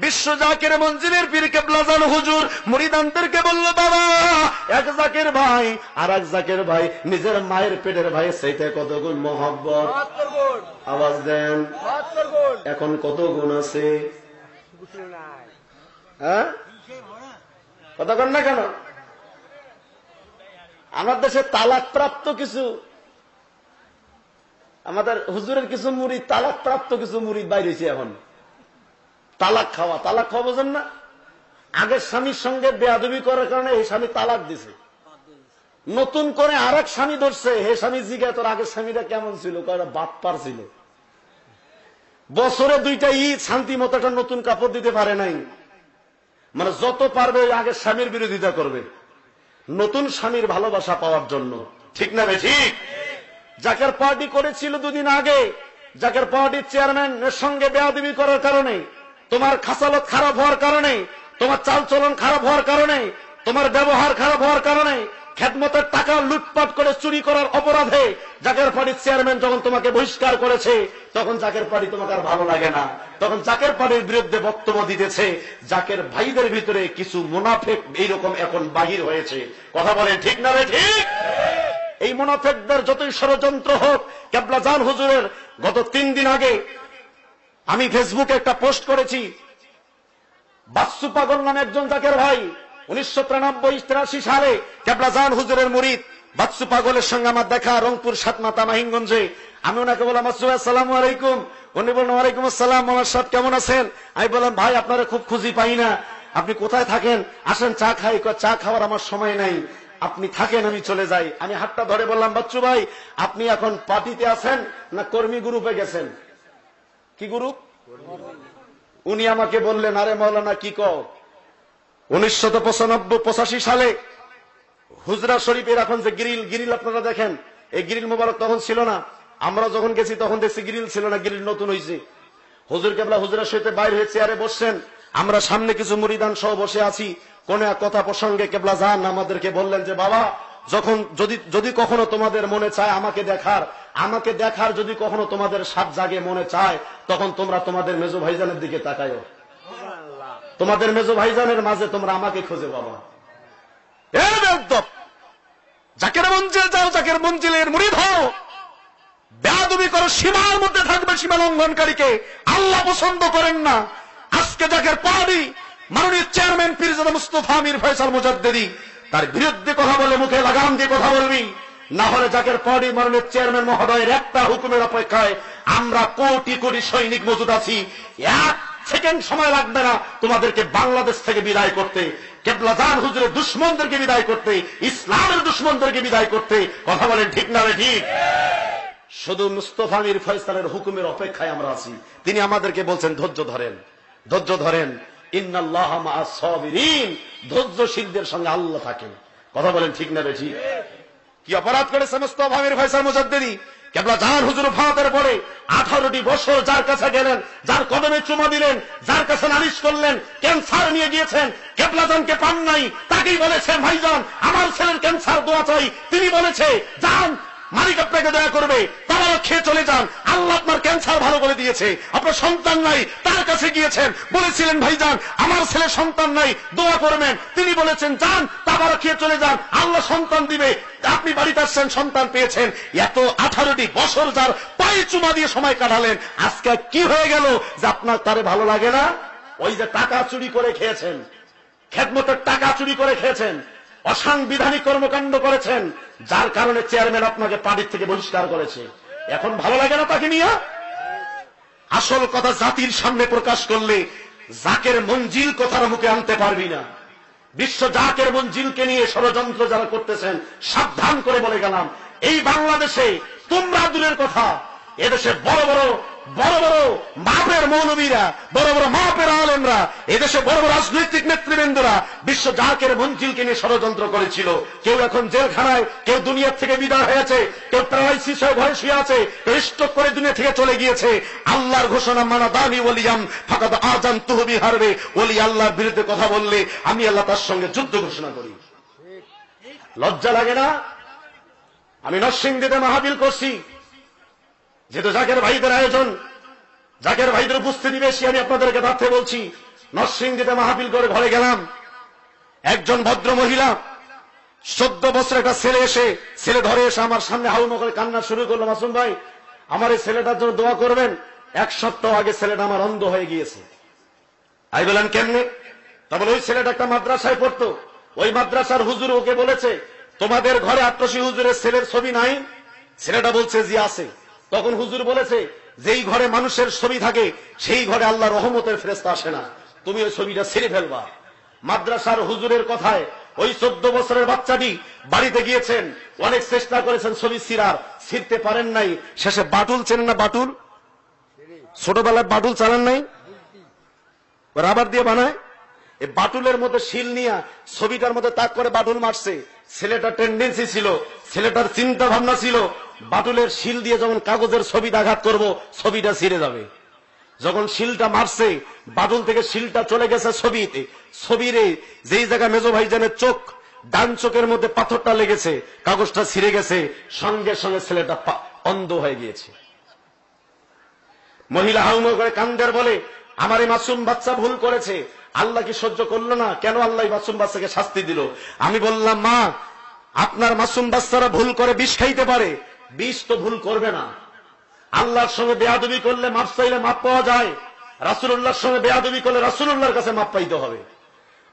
বিশ্ব জাকের মঞ্জিলের পীর কেবলাজান হুজুর মুরিদানদেরকে বলল বাবা এক জাকের ভাই আর এক জাকের ভাই নিজের মায়ের পেটের ভাই সেইটা কত গুণ মহব্বত? আওয়াজ দেন। এখন কত গুণ আছে? নাই। হ্যাঁ? না কেন? আমার দেশে তালাক প্রাপ্ত কিছু আমাদের হুজুরের কিছু মুড়ি তালাক প্রাপ্ত কিছু মুড়ি বাইরেছে এখন। তালাক খাওয়া। তালাক খাওয়া বোঝেন না? আগের স্বামীর সঙ্গে বেয়াদবি করার কারণে এই স্বামী তালাক দিছে। নতুন করে আর এক স্বামী ধরছে, হে স্বামী জিজ্ঞাসা তোর আগের স্বামীটা কেমন ছিল? কয়টা বাদ পার ছিল। বছরে দুইটা ঈদ, শান্তি মতো একটা নতুন কাপড় দিতে পারে নাই। মানে যত পারবে ওই আগের স্বামীর বিরোধিতা করবে। নতুন স্বামীর ভালোবাসা পাওয়ার জন্য। ঠিক না ঠিক? জাকের পার্টি করেছিল দুদিন আগে জাকের পার্টির চেয়ারম্যান এর সঙ্গে বেয়াদবি করার কারণে তোমার খাসালত খারাপ হওয়ার কারণে, তোমার চালচলন খারাপ হওয়ার কারণে, তোমার ব্যবহার খারাপ হওয়ার কারণে খেদমতের টাকা লুটপাট করে চুরি করার অপরাধে জাকের পার্টির চেয়ারম্যান যখন তোমাকে বহিষ্কার করেছে, তখন জাকের পার্টি তোমাকে আর ভালো লাগে না। তখন জাকের পার্টির বিরুদ্ধে বক্তব্য দিতেছে, জাকের ভাইদের ভিতরে কিছু মুনাফেক এইরকম এখন বাহির হয়েছে। কথা বলেন ঠিক না রে ঠিক? এই মুনাফেকদের যতই ষড়যন্ত্র হোক, কেবলা জান হুজুরের গত তিন দিন আগে আমি ফেসবুকে একটা পোস্ট করেছি। বাসু পাগল নামে একজন জাকের ভাই, উনিশশো তিরানব্বই, তিরাশি সালে কেবলা জান হুজুরের মুরিদ বাচ্চু পাগলের সঙ্গে আমার দেখা রংপুর সাতমাতা মাহিনগঞ্জে আমি ওনাকে বললাম আসসালামু আলাইকুম। উনি বললেন, ওয়ালাইকুম আসসালাম আমার সাহেব, কেমন আছেন? আমি বললাম, ভাই, আপনারা খুব খুঁজি পাই না। আপনি কোথায় থাকেন? আসেন, চা খাই। চা খাওয়ার আমার সময় নাই। আপনি থাকেন, আমি চলে যাই। আমি হাতটা ধরে বললাম বাচ্চু ভাই, আপনি এখন পার্টিতে আছেন না কর্মী গ্রুপে গেছেন? কি গ্রুপ উনি আমাকে বললেন, আরে মৌলানা, কি কও? উনিশশো পঁচাশি সালে হুজরা শরীফের এখন যে গ্রিল গ্রিল আপনারা দেখেন, এই গ্রিল মোবারক তখন ছিল না। আমরা যখন গেছি, তখন দেখছি গ্রিল ছিল না, গ্রিল নতুন হয়েছে হুজুর কেবলা হুজরা শরীফে বাইরে হয়ে চেয়ারে বসছেন। আমরা সামনে কিছু মুরিদান সহ বসে আছি। কোন এক কথা প্রসঙ্গে কেবলা যান, আমাদেরকে বললেন যে, বাবা যখন যদি যদি কখনো তোমাদের মনে চায় আমাকে দেখার আমাকে দেখার যদি কখনো তোমাদের সাত জাগে মনে চায়, তখন তোমরা তোমাদের মেজো ভাইজানের দিকে তাকায়ো তোমাদের মেজো ভাইজানের মাঝে তোমরা আমাকে খুঁজে পাবা। জাকের মঞ্জিল যাও জাকের মঞ্জিলের বেয়াদবি করো, সীমার মধ্যে থাকবে সীমা লঙ্ঘনকারীকে। আল্লাহ পছন্দ করেন না। আজকে জাকের পাহাড়ি মাননীয় চেয়ারম্যান পীরজাদা মুস্তফা আমির ফয়সাল মুজাদ্দেদি। তার বিরুদ্ধে কথা বলে, মুখে লাগাম দিয়ে কথা বলবি। না হলে জাকের পাহাড়ি মাননীয় চেয়ারম্যান মহোদয়ের একটা হুকুমের অপেক্ষায় আমরা কোটি কোটি সৈনিক মজুদ আছি। এক সেকেন্ড সময় লাগবে না তোমাদেরকে বাংলাদেশ থেকে বিদায় করতে। কেবলাজান হুজুরের দুশ্মনদেরকে বিদায় করতে, ইসলামের দুশ্মনদেরকে বিদায় করতে। কথা বলেন ঠিক না ঠিক? শুধু মুস্তফা মির ফয়সালের হুকুমের অপেক্ষায় আমরা আছি। তিনি আমাদেরকে বলছেন, ধৈর্য ধরেন ধৈর্য ধরেন। ধৈর্যশীলদের সঙ্গে আল্লাহ থাকেন। কথা বলেন ঠিক না কি অপরাধ ফয়সাল মুজাদ্দিদি? কেবলা যার হুজুর পরে আঠারোটি বছর যার কাছে গেলেন, যার কদমে চুমা দিলেন, যার কাছে নালিশ করলেন, ক্যান্সার নিয়ে গিয়েছেন কেবলাজানকে পান নাই, তাকেই বলেছেন ভাইজান আমার ছেলের ক্যান্সার দোয়া চাই। তিনি বলেছে যান মালিক আপনাকে দয়া করবে। খেয়ে চলে যান। আল্লাহ আপনার ক্যান্সার ভালো করে দিয়েছে। আপনার সন্তান নাই, তার কাছে গিয়েছেন। বলেছিলেন, ভাইজান, আমার ছেলে সন্তান নাই, দোয়া করবেন। তিনি বলেছেন, যান, তারপর খেয়ে চলে যান। আল্লাহ সন্তান দিবে। আপনি বাড়িতে আসছেন, সন্তান পেয়েছেন। এত আঠারোটি বছর যার পায়ে চুমা দিয়ে সময় কাটালেন। আজকে কি হয়ে গেল যে আপনার তারে ভালো লাগে না? ওই যে টাকা চুরি করে খেয়েছেন। খেদমতের টাকা চুরি করে খেয়েছেন। অসাংবিধানিক কর্মকাণ্ড করেছেন। যার কারণে চেয়ারম্যান আপনাকে পার্টির থেকে বহিষ্কার করেছে। এখন ভালো লাগে না তাকে নিয়ে? আসল কথা জাতির সামনে প্রকাশ করলে জাকের মঞ্জিল কথার মুখে আনতে পারবি না। বিশ্ব জাকের মঞ্জিলকে নিয়ে ষড়যন্ত্র যারা করতেছেন, সাবধান করে বলে গেলাম, এই বাংলাদেশে তোমরা দূরের কথা, এদেশে বড় বড় বড় বড় মাপের মৌলবীরা, বড় বড় মাপের আলমরা, এদেশে বড় বড় রাজনৈতিক নেতৃবৃন্দরা বিশ্ব জাহাকের মঞ্জিলকে নিয়ে ষড়যন্ত্র করেছিল। কেউ এখন জেলখানায়, কেউ দুনিয়ার থেকে বিদায় হয়েছে, কেউ প্যারালাইসিস হয়ে ঘরে শুয়ে আছে, কেউ স্টক করে দুনিয়া থেকে চলে গিয়েছে। আল্লাহর ঘোষণা, মানা দানি ওলিয়াম, ফাঁকাদ আজান তুহবি হারবে। ওলি আল্লাহর বিরুদ্ধে কথা বললে আমি আল্লাহ তার সঙ্গে যুদ্ধ ঘোষণা করি। লজ্জা লাগে না? আমি নরসিংদীতে মাহাবিল করছি। যেহেতু জাকের ভাইদের আয়োজন, জাকের ভাইদের উপস্থিতি বেশি আমি আপনাদেরকে তাতে বলছি, নরসিংদীতে মাহফিল করে ঘরে গেলাম। একজন ভদ্র মহিলা, চোদ্দ বছর একটা ছেলে এসে, ছেলে ধরে এসে আমার সামনে হাউমা করে কান্না শুরু করল, মাসুম ভাই, আমার এই ছেলেটার জন্য দোয়া করবেন, এক সপ্তাহ আগে ছেলেটা আমার অন্ধ হয়ে গিয়েছে। আই বলেন কেমনে? বলে ওই ছেলেটা একটা মাদ্রাসায় পড়তো। ওই মাদ্রাসার হুজুর ওকে বলেছে, তোমাদের ঘরে আট্রসি হুজুরের ছেলের ছবি নাই? ছেলেটা বলছে যে আছে। তখন হুজুর বলেছে, যেই ঘরে মানুষের ছবি থাকে, সেই ঘরে আল্লাহ রহমতের ফেরেস্তা আসে না। তুমি ওই ছবিটা ছেড়ে ফেলবা। মাদ্রাসার হুজুরের কথায়, ওই চোদ্দ বছরের বাচ্চাটি বাড়িতে গিয়েছেন, অনেক চেষ্টা করেছেন ছবি সিরার ছিঁড়তে পারেন নাই। শেষে বাটুল চেনেন না বাটুল? ছোটবেলায় বাটুল চালান নাই? রাবার দিয়ে বানায়? এই বাটুলের মতো শিল নিয়ে ছবিটার মধ্যে তাক করে বাটুল মারছে। ছেলেটার টেন্ডেন্সি ছিল, ছেলেটার চিন্তা ভাবনা ছিল বাটুলের শিল দিয়ে যখন কাগজের ছবিটা আঘাত করব, ছবিটা ছিঁড়ে যাবে। যখন শিলটা মারছে, বাটুল থেকে শিলটা চলে গেছে ছবিতে। ছবিরে যেই জায়গায় মেজো ভাইজানের চোখ, ডান চোখের মধ্যে পাথরটা লেগেছে, কাগজটা ছিঁড়ে গেছে, সঙ্গে সঙ্গে ছেলেটা অন্ধ হয়ে গিয়েছে। মহিলা হাউমা করে কান্দের বলে, আমার এই মাসুম বাচ্চা ভুল করেছে, আল্লাহ কি সহ্য করল না? কেন আল্লাহ মাসুম বাচ্চাকে শাস্তি দিল? আমি বললাম, মা, আপনার মাসুম বাচ্চারা ভুল করে বিষ খাইতে পারে বিষ তো ভুল করবে না। আল্লাহর সঙ্গে বেয়াদবি করলে মাপ চাইলে মাপ পাওয়া যায়। রাসুল্লাহর সঙ্গে বেয়াদবি করলে রাসুল্লাহর কাছে মাপ পাইতে হবে।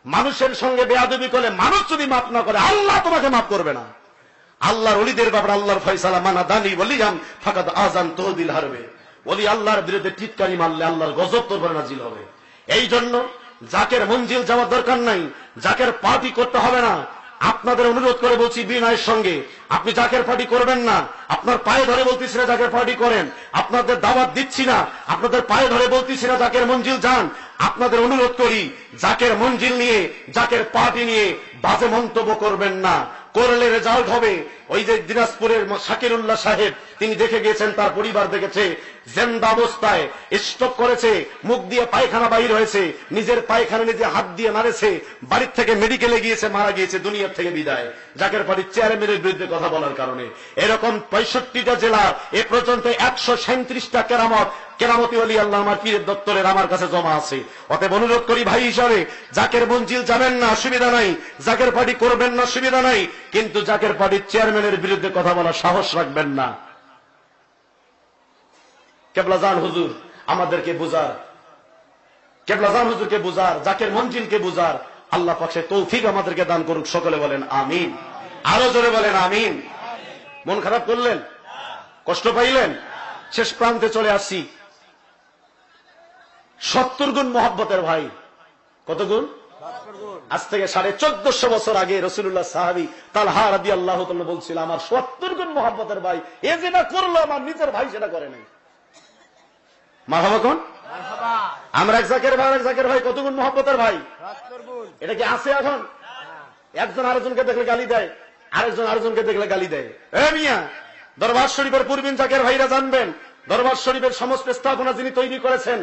মানুষের সঙ্গে বেয়াদবি করলে মানুষ যদি মাপ না করে, আল্লাহ তোমাকে মাপ করবে না। আল্লাহর অলিদের ব্যাপারে আল্লাহর ফয়সালা মানা দানি বলিয়াম ফাকাদ আজান তহদিল হারবে। ওলি আল্লাহর বিরুদ্ধে টিটকারি মারলে আল্লাহর গজব তোর উপরে নাজিল হবে। এই জন্য জাকের মঞ্জিল যাওয়ার দরকার নাই। জাকের পার্টি করতে হবে না। আপনাদের অনুরোধ করে বলছি, বিনয়ের সঙ্গে আপনি জাকের পার্টি করবেন না। আপনার পায়ে ধরে বলতেছি না জাকের পার্টি করেন। আপনাদের দাওয়াত দিচ্ছি না। আপনাদের পায়ে ধরে বলতেছি না জাকের মঞ্জিল যান। আপনাদের অনুরোধ করি, জাকের মঞ্জিল নিয়ে, জাকের পার্টি নিয়ে বাজে মন্তব্য করবেন না। করলে রেজাল্ট হবে। ওই যে দিনাজপুরের শাকিরুল্লাহ সাহেব, তিনি দেখে গিয়েছেন তার পরিবার দেখেছে, জেন্দা অবস্থায় স্টক করেছে, মুখ দিয়ে পায়খানা বাহির হয়েছে, নিজের পায়খানা নিজে হাত দিয়ে মারেছে বাড়ির থেকে মেডিকেলে গিয়েছে, মারা গিয়েছে, দুনিয়ার থেকে বিদায়। জাকের পার্টির চেয়ারম্যানের বিরুদ্ধে কথা বলার কারণে। এরকম পঁয়ষট্টিটা জেলা, এ পর্যন্ত একশো সাঁত্রিশটা কেরামত, কেরামতি অলি আল্লাহ আমার পীরের দপ্তরের আমার কাছে জমা আছে। অতএব অনুরোধ করি ভাই হিসাবে, জাকের মঞ্জিল যাবেন না, অসুবিধা নাই। জাকের পার্টি করবেন না, অসুবিধা নাই। কিন্তু জাকের পার্টির চেয়ারম্যানের বিরুদ্ধে কথা বলার সাহস রাখবেন না। কেবলাজান হুজুর, আমাদেরকে বুঝার। কেবলাজান হুজুরকে বুঝার, জাকের মঞ্জিলকে বুঝার। আল্লাহ পাশে তৌফিক আমাদেরকে দান করুক, সকলে বলেন, আমিন। আরও জোরে বলেন আমিন। মন খারাপ করলেন? কষ্ট পাইলেন? শেষ প্রান্তে চলে আসছি। সত্তর গুণ মহব্বতের ভাই। কত গুণ? আজ থেকে সাড়ে চোদ্দশো বছর আগে রসুল্লাহ সাহাবি তালহা রাদি আল্লাহ বলছিল আমার সত্তর গুণ মহব্বতের ভাই এ যেটা করল আমার নিজের ভাই সেটা করে নাই। মা কোন? আমরা এক জাকের ভাই এক জাকের ভাই কত গুণ মহব্বতের ভাই? এটা কি আছে এখন? একজন আরেকজনকে দেখলে গালি দেয়। আরেকজন আরেকজনকে দেখলে গালি দেয়। এ মিয়া, দরবার শরীফের পূর্বিন জাকের ভাইরা জানবেন, দরবার শরীফের সমস্ত স্থাপনা যিনি তৈরি করেছেন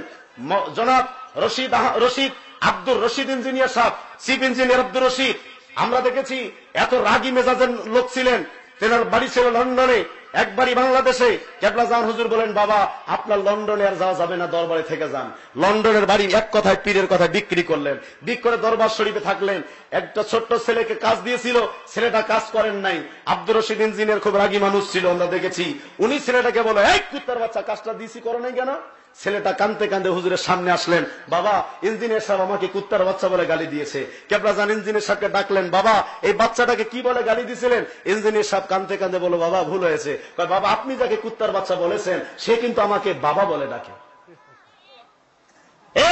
জনাব রশিদ রশিদ আব্দুর রশিদ ইঞ্জিনিয়ার সাহেব, চিফ ইঞ্জিনিয়ার আব্দুর রশিদ। আমরা দেখেছি, এত রাগি মেজাজের লোক ছিলেন, তেনার বাড়ি ছিল লন্ডনে। একবারই বাংলাদেশে কেবলা জান হুজুর বলেন, বাবা, আপনার লন্ডনে আর যাওয়া যাবে না, দরবারে থেকে যান। লন্ডনের বাড়ি এক কথায়, পীরের কথায় বিক্রি করলেন। বিক্রি করে দরবার শরীফে থাকলেন। একটা ছোট্ট ছেলেকে কাজ দিয়েছিল, ছেলেটা কাজ করেন নাই। আব্দুর রশিদ ইঞ্জিনিয়ার খুব রাগী মানুষ ছিল, আমরা দেখেছি। উনি ছেলেটাকে বলে, এই কুত্তার বাচ্চা, কাজটা দিয়েছি করো নাই কেন? ছেলেটা কানতে কানতে হুজুরের সামনে আসলেন। বাবা ইঞ্জিনিয়ার সাহেব আমাকে কুত্তার বাচ্চা বলে গালি দিয়েছে। কেবলা জান ইঞ্জিনিয়ার সাহেবকে ডাকলেন, বাবা, এই বাচ্চাটাকে কি বলে গালি দিয়েছিলেন ইঞ্জিনিয়ার সাহেব কানতে কানতে বলো বাবা, ভুল হয়েছে। বাবা, আপনি যাকে কুত্তার বাচ্চা বলেছেন, সে কিন্তু আমাকে বাবা বলে ডাকে। এ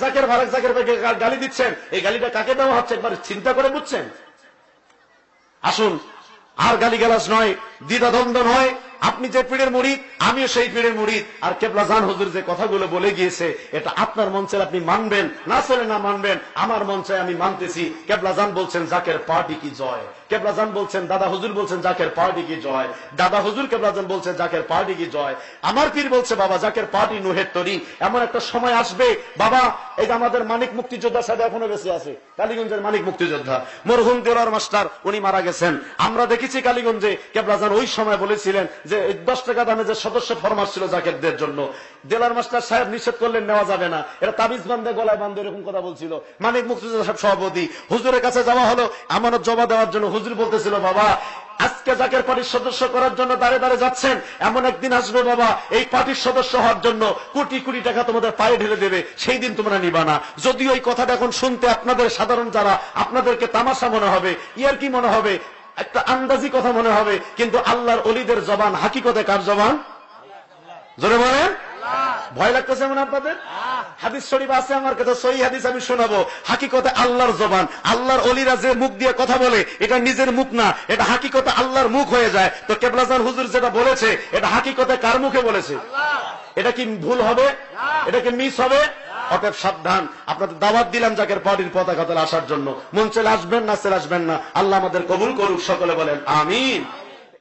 জাকের গালি দিচ্ছেন। এই গালিটা কাকে দেওয়া হচ্ছে একবার চিন্তা করে বুঝছেন? আসুন, আর গালিগালাজ নয়, দ্বিধাদ্বন্দ্ব নয় আপনি যে পীড়ের মুড়িদ, আমিও সেই পীড়ের মুড়িদ। আর কেবলা জান হুজুর যে কথাগুলো বলে গিয়েছে, এটা আপনার মঞ্চে আপনি মানবেন, না চলে না মানবেন, আমার মঞ্চে আমি মানতেছি। কেবলা জান বলছেন, জাকের পার্টি কি জয়? কেবলা জান বলছেন, দাদা হুজুর বলছেন, জাকের পার্টি কি জয়? দাদা হুজুর কেবলা জান বলছেন, জাকের পার্টি কি জয়? আমার পীর বলছে, বাবা, জাকের পার্টি নুহের তরি। এমন একটা সময় আসবে, বাবা, এই যে আমাদের মানিক মুক্তিযোদ্ধা সাথে এখনও বেঁচে আছে, কালীগঞ্জের মানিক মুক্তিযোদ্ধা, মরহুম দেওয়ার মাস্টার, উনি মারা গেছেন। আমরা দেখেছি কালীগঞ্জে কেবলাজান ওই সময় বলেছিলেন যে দশ টাকা দামে যে সদস্য ফরমাস ছিল জাকেরদের জন্য জেলার মাস্টার সাহেব নিষেধ করলেন, নেওয়া যাবে না। এটা তাবিজ বান্ধে, গলায় বান্ধে এরকম কথা বলছিল। মানিক মুক্তিযোদ্ধা সাহেব সভাপতি, হুজুরের কাছে যাওয়া হলো, আমানত জমা দেওয়ার জন্য হুজুর বলতেছিল, বাবা, আজকে জাকের পার্টির সদস্য করার জন্য দাঁড়ে দাঁড়ে যাচ্ছেন, এমন একদিন আসবে, বাবা, এই পার্টির সদস্য হওয়ার জন্য কোটি কোটি টাকা তোমাদের পায়ে ঢেলে দেবে, সেই দিন তোমরা নিবা না। যদিও এই কথাটা এখন শুনতে আপনাদের সাধারণ যারা, আপনাদেরকে তামাশা মনে হবে, ইয়ার কি মনে হবে? একটা আন্দাজি কথা মনে হবে কিন্তু আল্লাহর অলিদের জবান হাকিকতে কার জবান? জোরে বলেন। ভয় লাগতেছে মনে আপনাদের? হাদিস শরীফ আছে আমার কাছে সই হাদিস আমি শোনাবো। হাকিকতে আল্লাহর জবান। আল্লাহর অলিরা যে মুখ দিয়ে কথা বলে এটা নিজের মুখ না এটা হাকিকতে আল্লাহর মুখ হয়ে যায়। তো কেবলাজান হুজুর যেটা বলেছে এটা হাকিকতে কার মুখে বলেছে? এটা কি ভুল হবে? এটা কি মিস হবে? অতএব সাবধান। আপনাদের দাওয়াত দিলাম জাকের পার্টির পতাকা আসার জন্য। মন চলে আসবেন না, চলে আসবেন না। আল্লাহ আমাদের কবুল করুক, সকলে বলেন, আমিন।